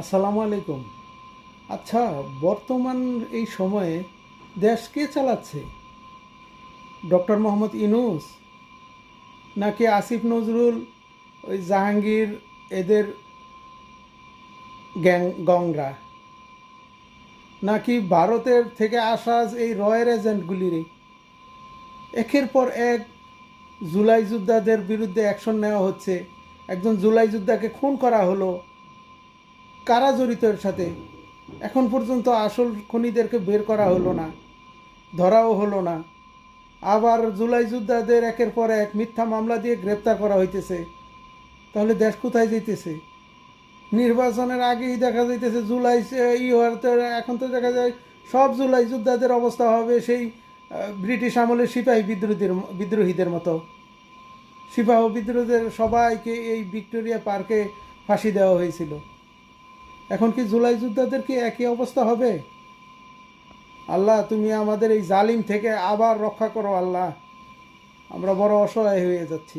আসসালামু আলাইকুম। আচ্ছা বর্তমান এই সময়ে দেশ কে চালাচ্ছে? ডক্টর মোহাম্মদ ইনুস নাকি আসিফ নজরুল, ওই জাহাঙ্গীর, এদের গ্যাং, গংরা? নাকি ভারতের থেকে আসা এই রয়ের এজেন্টগুলিরই? একের পর এক জুলাই যোদ্ধাদের বিরুদ্ধে অ্যাকশন নেওয়া হচ্ছে। একজন জুলাই যোদ্ধাকে খুন করা হলো। কারা জড়িত এর সাথে? এখন পর্যন্ত আসল খনিদেরকে বের করা হলো না, ধরাও হলো না। আবার জুলাই যোদ্ধাদের একের পর এক মিথ্যা মামলা দিয়ে গ্রেপ্তার করা হইতেছে। তাহলে দেশ কোথায় যাইতেছে? নির্বাচনের আগেই দেখা যাইতেছে জুলাই ই হওয়ার এখন তো দেখা যায় সব জুলাই যোদ্ধাদের অবস্থা হবে সেই ব্রিটিশ আমলের সিপাহী বিদ্রোহীদের বিদ্রোহীদের মতো। সিপাহ বিদ্রোহীদের সবাইকে এই ভিক্টোরিয়া পার্কে ফাঁসি দেওয়া হয়েছিল। এখন কি জুলাই যোদ্ধাদের কি একই অবস্থা হবে? আল্লাহ, তুমি আমাদের এই জালিম থেকে আবার রক্ষা করো, আল্লাহ। আমরা বড় অসহায় হয়ে যাচ্ছি।